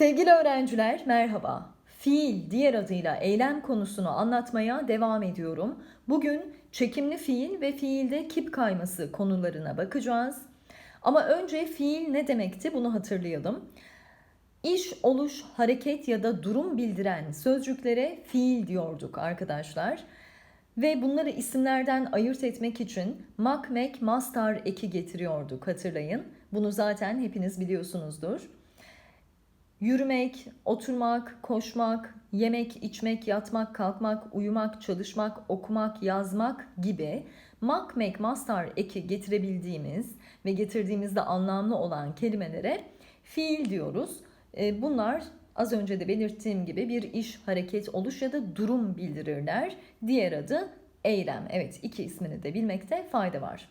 Sevgili öğrenciler merhaba. Fiil diğer adıyla eylem konusunu anlatmaya devam ediyorum. Bugün çekimli fiil ve fiilde kip kayması konularına bakacağız. Ama önce fiil ne demekti bunu hatırlayalım. İş, oluş, hareket ya da durum bildiren sözcüklere fiil diyorduk arkadaşlar. Ve bunları isimlerden ayırt etmek için mak, mek, mastar eki getiriyorduk hatırlayın. Bunu zaten hepiniz biliyorsunuzdur. Yürümek, oturmak, koşmak, yemek, içmek, yatmak, kalkmak, uyumak, çalışmak, okumak, yazmak gibi mak, mek, mastar eki getirebildiğimiz ve getirdiğimizde anlamlı olan kelimelere fiil diyoruz. E, Bunlar az önce de belirttiğim gibi bir iş, hareket, oluş ya da durum bildirirler. Diğer adı eylem. Evet iki ismini de bilmekte fayda var.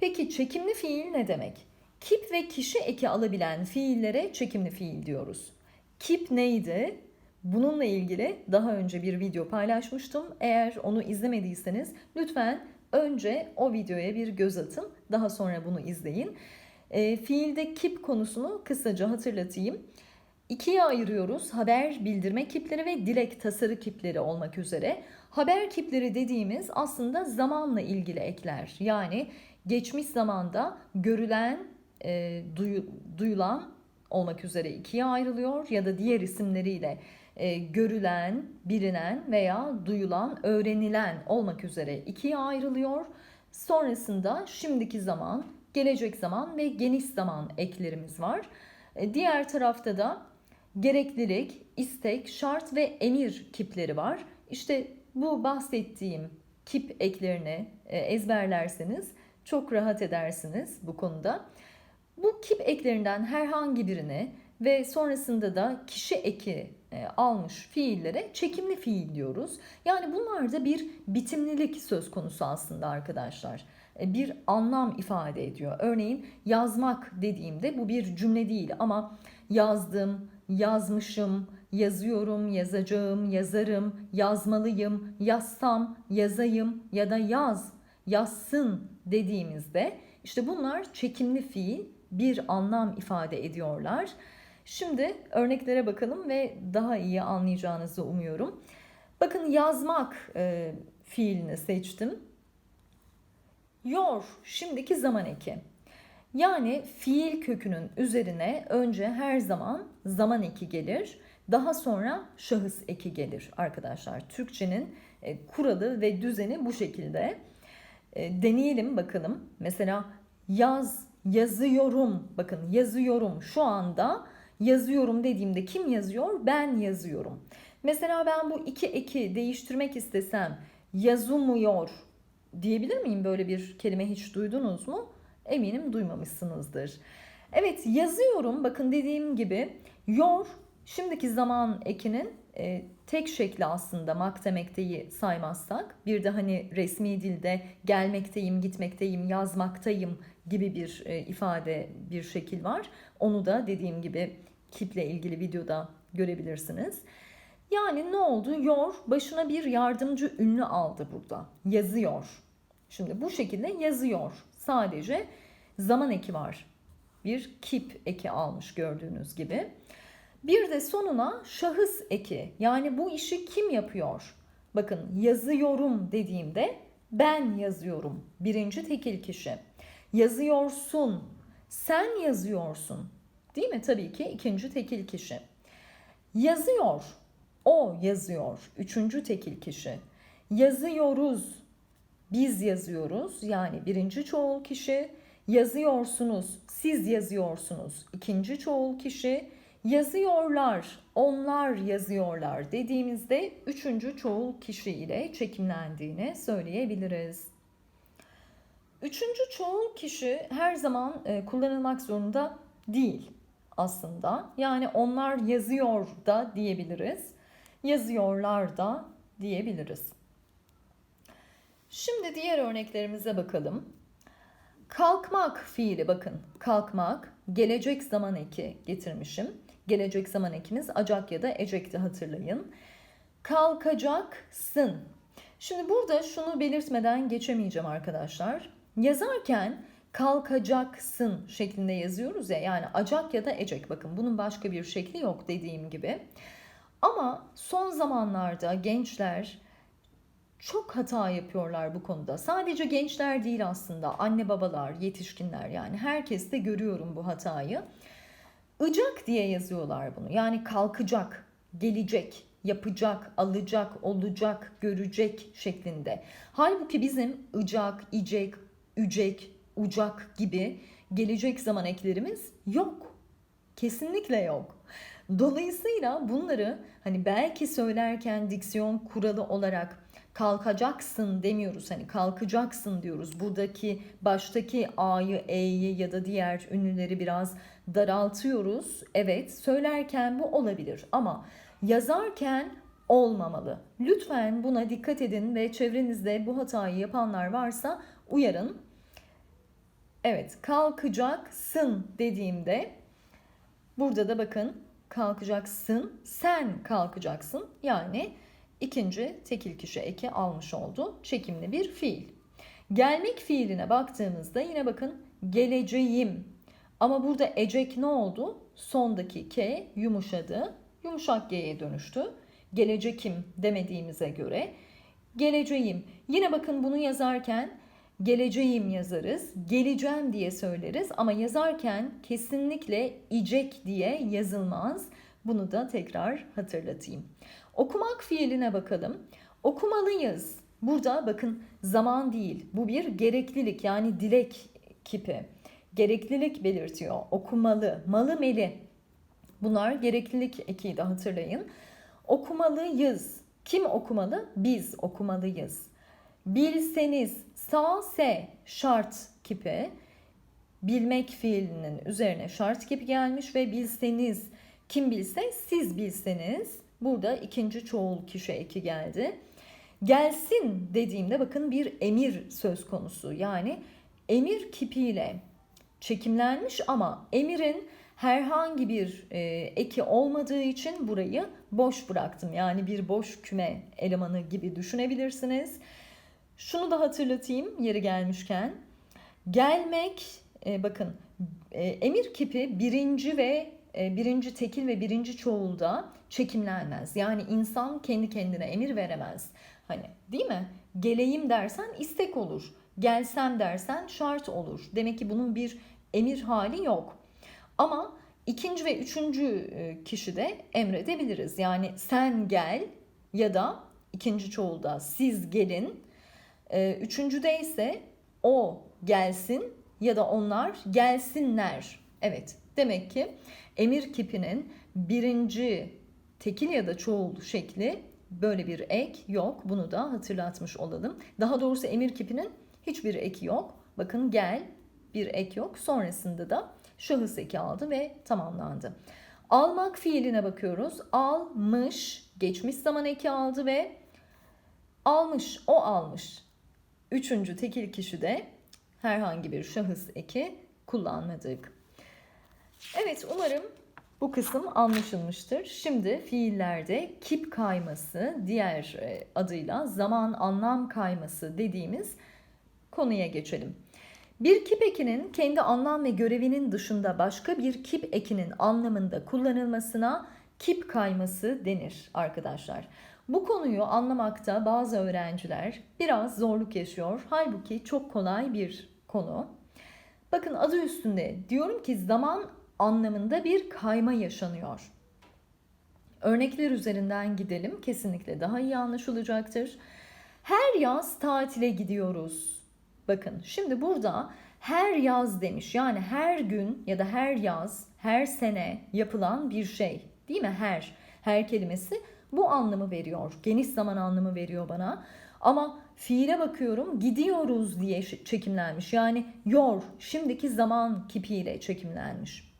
Peki çekimli fiil ne demek? Kip ve kişi eki alabilen fiillere çekimli fiil diyoruz. Kip neydi? Bununla ilgili daha önce bir video paylaşmıştım. Eğer onu izlemediyseniz lütfen önce o videoya bir göz atın. Daha sonra bunu izleyin. E, fiilde kip konusunu kısaca hatırlatayım. İkiye ayırıyoruz. Haber bildirme kipleri ve dilek tasarı kipleri olmak üzere. Haber kipleri dediğimiz aslında zamanla ilgili ekler. Yani geçmiş zamanda görülen, e, duyu, duyulan olmak üzere ikiye ayrılıyor ya da diğer isimleriyle e, görülen, bilinen veya duyulan, öğrenilen olmak üzere ikiye ayrılıyor. Sonrasında şimdiki zaman, gelecek zaman ve geniş zaman eklerimiz var. E, diğer tarafta da gereklilik, istek, şart ve emir kipleri var. İşte bu bahsettiğim kip eklerini e, ezberlerseniz çok rahat edersiniz bu konuda. Bu kip eklerinden herhangi birini ve sonrasında da kişi eki e, almış fiillere çekimli fiil diyoruz. Yani bunlarda bir bitimlilik söz konusu aslında arkadaşlar. E, Bir anlam ifade ediyor. Örneğin yazmak dediğimde bu bir cümle değil ama yazdım, yazmışım, yazıyorum, yazacağım, yazarım, yazmalıyım, yazsam, yazayım ya da yaz, yazsın dediğimizde işte bunlar çekimli fiil bir anlam ifade ediyorlar. Şimdi örneklere bakalım ve daha iyi anlayacağınızı umuyorum. Bakın yazmak e, fiilini seçtim. Yor şimdiki zaman eki. Yani fiil kökünün üzerine önce her zaman zaman eki gelir. Daha sonra şahıs eki gelir arkadaşlar. Türkçenin e, kuralı ve düzeni bu şekilde. E, deneyelim bakalım. Mesela yaz, yazıyorum. Bakın yazıyorum şu anda yazıyorum dediğimde kim yazıyor? Ben yazıyorum. Mesela ben bu iki eki değiştirmek istesem yazılmıyor diyebilir miyim? Böyle bir kelime hiç duydunuz mu? Eminim duymamışsınızdır. Evet yazıyorum bakın dediğim gibi yor şimdiki zaman ekinin e, tek şekli aslında mak demekteyi saymazsak bir de hani resmi dilde gelmekteyim, gitmekteyim, yazmaktayım gibi bir e, ifade bir şekil var. Onu da dediğim gibi kiple ilgili videoda görebilirsiniz. Yani ne oldu? Yor başına bir yardımcı ünlü aldı burada. Yazıyor. Şimdi bu şekilde yazıyor. Sadece zaman eki var. Bir kip eki almış gördüğünüz gibi. Bir de sonuna şahıs eki. Yani bu işi kim yapıyor? Bakın yazıyorum dediğimde ben yazıyorum. Birinci tekil kişi. Yazıyorsun. Sen yazıyorsun. Değil mi? Tabii ki ikinci tekil kişi. Yazıyor. O yazıyor. Üçüncü tekil kişi. Yazıyoruz. Biz yazıyoruz. Yani birinci çoğul kişi. Yazıyorsunuz. Siz yazıyorsunuz. İkinci çoğul kişi. Yazıyorlar. Onlar yazıyorlar dediğimizde üçüncü çoğul kişi ile çekimlendiğini söyleyebiliriz. Üçüncü çoğul kişi her zaman e, kullanılmak zorunda değil aslında. Yani onlar yazıyor da diyebiliriz. Yazıyorlar da diyebiliriz. Şimdi diğer örneklerimize bakalım. Kalkmak fiili bakın. Kalkmak gelecek zaman eki getirmişim. Gelecek zaman ekimiz acak ya da ecekti hatırlayın. Kalkacaksın. Şimdi burada şunu belirtmeden geçemeyeceğim arkadaşlar. Yazarken kalkacaksın şeklinde yazıyoruz ya yani acak ya da ecek bakın bunun başka bir şekli yok dediğim gibi. Ama son zamanlarda gençler çok hata yapıyorlar bu konuda. Sadece gençler değil aslında anne babalar, yetişkinler yani herkes de görüyorum bu hatayı. Icak diye yazıyorlar bunu. Yani kalkacak, gelecek, yapacak, alacak, olacak, görecek şeklinde. Halbuki bizim ıcak, icek, ücek, ucak gibi gelecek zaman eklerimiz yok. Kesinlikle yok. Dolayısıyla bunları hani belki söylerken diksiyon kuralı olarak kalkacaksın demiyoruz. Hani kalkacaksın diyoruz. Buradaki baştaki A'yı, E'yi ya da diğer ünlüleri biraz daraltıyoruz. Evet söylerken bu olabilir ama yazarken olmamalı. Lütfen buna dikkat edin ve çevrenizde bu hatayı yapanlar varsa uyarın. Evet kalkacaksın dediğimde burada da bakın kalkacaksın sen kalkacaksın yani ikinci tekil kişi eki almış oldu çekimli bir fiil. Gelmek fiiline baktığımızda yine bakın geleceğim ama burada ecek ne oldu? Sondaki K yumuşadı yumuşak G'ye dönüştü. Gelecekim demediğimize göre geleceğim. Yine bakın bunu yazarken geleceğim yazarız. Geleceğim diye söyleriz ama yazarken kesinlikle icek diye yazılmaz. Bunu da tekrar hatırlatayım. Okumak fiiline bakalım. Okumalıyız. Burada bakın zaman değil. Bu bir gereklilik yani dilek kipi. Gereklilik belirtiyor. Okumalı, malı meli. Bunlar gereklilik ekiydi hatırlayın. Okumalıyız. Kim okumalı? Biz okumalıyız. Bilseniz sağ se şart kipi bilmek fiilinin üzerine şart kipi gelmiş ve bilseniz kim bilse siz bilseniz burada ikinci çoğul kişi eki geldi. Gelsin dediğimde bakın bir emir söz konusu. Yani emir kipiyle çekimlenmiş ama emirin herhangi bir e, eki olmadığı için burayı boş bıraktım. Yani bir boş küme elemanı gibi düşünebilirsiniz. Şunu da hatırlatayım yeri gelmişken. Gelmek e, bakın e, emir kipi birinci ve e, birinci tekil ve birinci çoğulda çekimlenmez. Yani insan kendi kendine emir veremez. Hani değil mi? Geleyim dersen istek olur. Gelsem dersen şart olur. Demek ki bunun bir emir hali yok. Ama ikinci ve üçüncü e, kişi de emredebiliriz. Yani sen gel ya da ikinci çoğulda siz gelin. E, üçüncüde ise o gelsin ya da onlar gelsinler. Evet demek ki emir kipinin birinci tekil ya da çoğul şekli böyle bir ek yok. Bunu da hatırlatmış olalım. Daha doğrusu emir kipinin hiçbir eki yok. Bakın gel bir ek yok. Sonrasında da şahıs eki aldı ve tamamlandı. Almak fiiline bakıyoruz. Almış, geçmiş zaman eki aldı ve almış, o almış. Üçüncü tekil kişi de herhangi bir şahıs eki kullanmadık. Evet umarım bu kısım anlaşılmıştır. Şimdi fiillerde kip kayması, diğer e, adıyla zaman anlam kayması dediğimiz konuya geçelim. Bir kip ekinin kendi anlam ve görevinin dışında başka bir kip ekinin anlamında kullanılmasına kip kayması denir arkadaşlar. Bu konuyu anlamakta bazı öğrenciler biraz zorluk yaşıyor. Halbuki çok kolay bir konu. Bakın adı üstünde diyorum ki zaman anlamında bir kayma yaşanıyor. Örnekler üzerinden gidelim. Kesinlikle daha iyi anlaşılacaktır. Her yaz tatile gidiyoruz. Bakın şimdi burada her yaz demiş. Yani her gün ya da her yaz, her sene yapılan bir şey. Değil mi? Her. Her kelimesi bu anlamı veriyor. Geniş zaman anlamı veriyor bana. Ama fiile bakıyorum gidiyoruz diye çekimlenmiş. Yani yor şimdiki zaman kipiyle çekimlenmiş.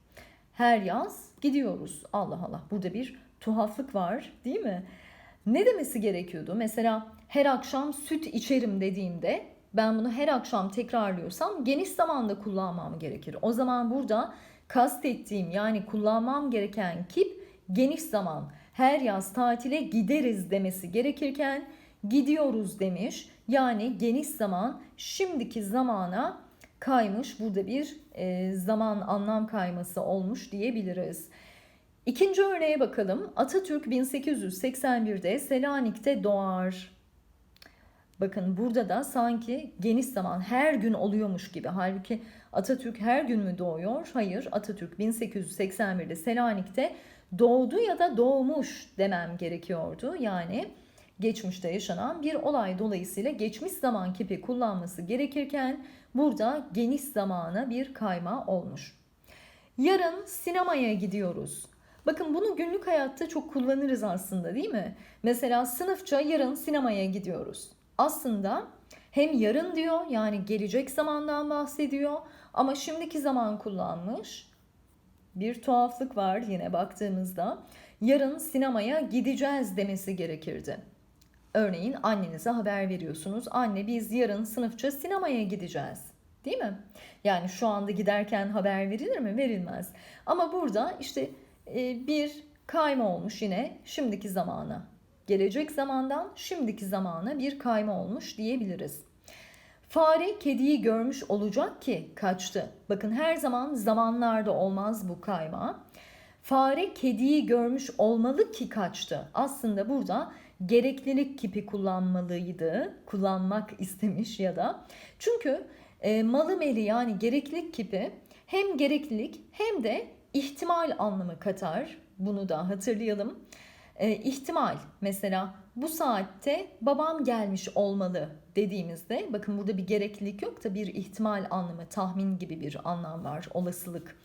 Her yaz gidiyoruz. Allah Allah burada bir tuhaflık var değil mi? Ne demesi gerekiyordu? Mesela her akşam süt içerim dediğimde ben bunu her akşam tekrarlıyorsam geniş zamanda kullanmam gerekir. O zaman burada kastettiğim yani kullanmam gereken kip geniş zaman. Her yaz tatile gideriz demesi gerekirken gidiyoruz demiş. Yani geniş zaman şimdiki zamana kaymış. Burada bir e, zaman anlam kayması olmuş diyebiliriz. İkinci örneğe bakalım. Atatürk 1881'de Selanik'te doğar. Bakın burada da sanki geniş zaman her gün oluyormuş gibi. Halbuki Atatürk her gün mü doğuyor? Hayır. Atatürk 1881'de Selanik'te doğdu ya da doğmuş demem gerekiyordu. Yani geçmişte yaşanan bir olay dolayısıyla geçmiş zaman kipi kullanması gerekirken burada geniş zamana bir kayma olmuş. Yarın sinemaya gidiyoruz. Bakın bunu günlük hayatta çok kullanırız aslında değil mi? Mesela sınıfça yarın sinemaya gidiyoruz. Aslında hem yarın diyor yani gelecek zamandan bahsediyor ama şimdiki zaman kullanmış. Bir tuhaflık var yine baktığımızda. Yarın sinemaya gideceğiz demesi gerekirdi. Örneğin annenize haber veriyorsunuz. Anne biz yarın sınıfça sinemaya gideceğiz. Değil mi? Yani şu anda giderken haber verilir mi? Verilmez. Ama burada işte e, bir kayma olmuş yine şimdiki zamana. Gelecek zamandan şimdiki zamana bir kayma olmuş diyebiliriz. Fare kediyi görmüş olacak ki kaçtı. Bakın her zaman zamanlarda olmaz bu kayma. Fare kediyi görmüş olmalı ki kaçtı. Aslında burada gereklilik kipi kullanmalıydı. Kullanmak istemiş ya da. Çünkü e, malı meli yani gereklilik kipi hem gereklilik hem de ihtimal anlamı katar. Bunu da hatırlayalım. E, ihtimal mesela bu saatte babam gelmiş olmalı dediğimizde bakın burada bir gereklilik yok da bir ihtimal anlamı, tahmin gibi bir anlam var, olasılık.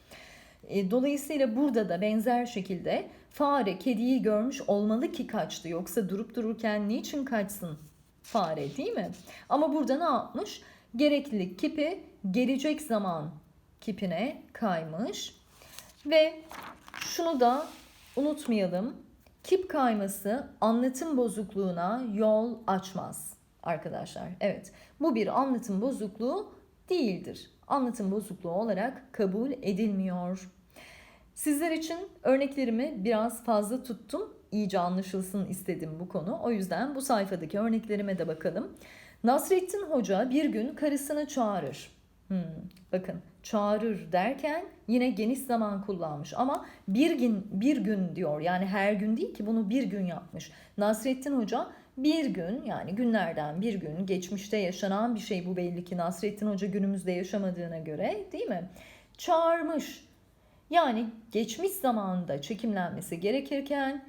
E, dolayısıyla burada da benzer şekilde fare kediyi görmüş olmalı ki kaçtı. Yoksa durup dururken niçin kaçsın fare değil mi? Ama burada ne yapmış? Gereklilik kipi gelecek zaman kipine kaymış. Ve şunu da unutmayalım. Kip kayması anlatım bozukluğuna yol açmaz arkadaşlar. Evet bu bir anlatım bozukluğu değildir. Anlatım bozukluğu olarak kabul edilmiyor. Sizler için örneklerimi biraz fazla tuttum. İyice anlaşılsın istedim bu konu. O yüzden bu sayfadaki örneklerime de bakalım. Nasrettin Hoca bir gün karısını çağırır. Hmm, bakın çağırır derken yine geniş zaman kullanmış ama bir gün bir gün diyor yani her gün değil ki bunu bir gün yapmış. Nasrettin Hoca bir gün yani günlerden bir gün geçmişte yaşanan bir şey bu belli ki Nasrettin Hoca günümüzde yaşamadığına göre değil mi? Çağırmış. Yani geçmiş zamanda çekimlenmesi gerekirken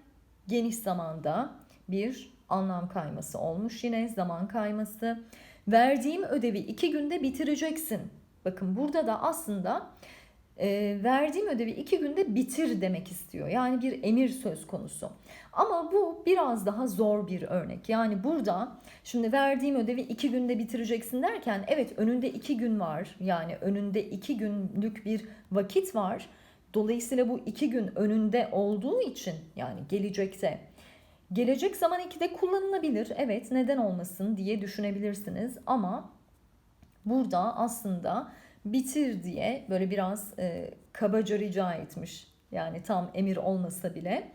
geniş zamanda bir anlam kayması olmuş yine zaman kayması. Verdiğim ödevi iki günde bitireceksin. Bakın burada da aslında e, verdiğim ödevi iki günde bitir demek istiyor. Yani bir emir söz konusu. Ama bu biraz daha zor bir örnek. Yani burada şimdi verdiğim ödevi iki günde bitireceksin derken evet önünde iki gün var. Yani önünde iki günlük bir vakit var. Dolayısıyla bu iki gün önünde olduğu için yani gelecekte gelecek zaman 2'de kullanılabilir. Evet neden olmasın diye düşünebilirsiniz ama burada aslında bitir diye böyle biraz e, kabaca rica etmiş. Yani tam emir olmasa bile.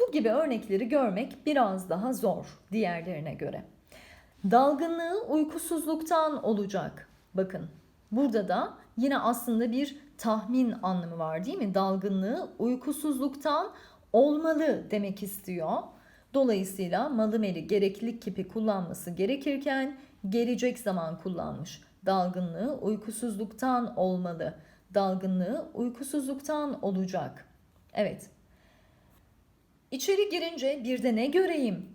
Bu gibi örnekleri görmek biraz daha zor diğerlerine göre. Dalgınlığı uykusuzluktan olacak. Bakın burada da yine aslında bir tahmin anlamı var değil mi? Dalgınlığı uykusuzluktan olmalı demek istiyor. Dolayısıyla malı meli gereklilik kipi kullanması gerekirken gelecek zaman kullanmış. Dalgınlığı uykusuzluktan olmalı. Dalgınlığı uykusuzluktan olacak. Evet. İçeri girince bir de ne göreyim?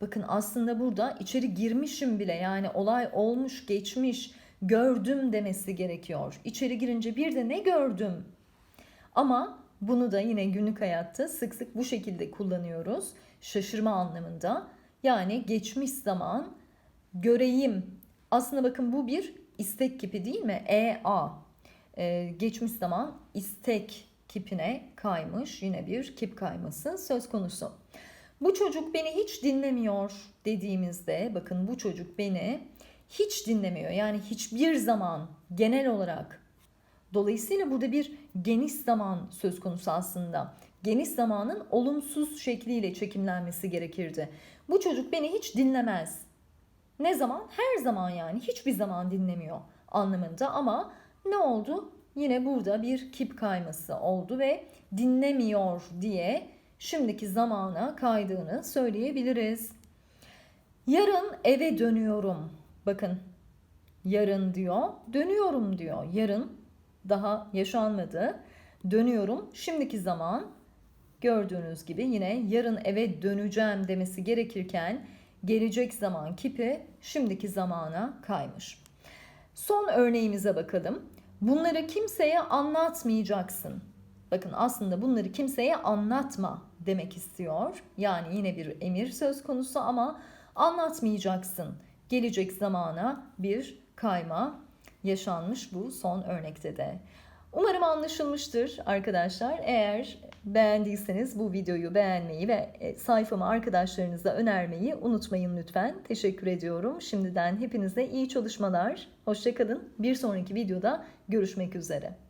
Bakın aslında burada içeri girmişim bile yani olay olmuş geçmiş gördüm demesi gerekiyor. İçeri girince bir de ne gördüm? Ama bunu da yine günlük hayatta sık sık bu şekilde kullanıyoruz. Şaşırma anlamında. Yani geçmiş zaman göreyim. Aslında bakın bu bir istek kipi değil mi? E-A. Ee, geçmiş zaman istek kipine kaymış. Yine bir kip kayması söz konusu. Bu çocuk beni hiç dinlemiyor dediğimizde bakın bu çocuk beni hiç dinlemiyor. Yani hiçbir zaman genel olarak. Dolayısıyla burada bir geniş zaman söz konusu aslında. Geniş zamanın olumsuz şekliyle çekimlenmesi gerekirdi. Bu çocuk beni hiç dinlemez. Ne zaman? Her zaman yani hiçbir zaman dinlemiyor. anlamında ama ne oldu? Yine burada bir kip kayması oldu ve dinlemiyor diye şimdiki zamana kaydığını söyleyebiliriz. Yarın eve dönüyorum. Bakın yarın diyor, dönüyorum diyor. Yarın daha yaşanmadı. Dönüyorum. Şimdiki zaman gördüğünüz gibi yine yarın eve döneceğim demesi gerekirken gelecek zaman kipi şimdiki zamana kaymış. Son örneğimize bakalım. Bunları kimseye anlatmayacaksın. Bakın aslında bunları kimseye anlatma demek istiyor. Yani yine bir emir söz konusu ama anlatmayacaksın. Gelecek zamana bir kayma yaşanmış bu son örnekte de. Umarım anlaşılmıştır arkadaşlar. Eğer beğendiyseniz bu videoyu beğenmeyi ve e, sayfamı arkadaşlarınıza önermeyi unutmayın lütfen. Teşekkür ediyorum. Şimdiden hepinize iyi çalışmalar. Hoşçakalın. Bir sonraki videoda görüşmek üzere.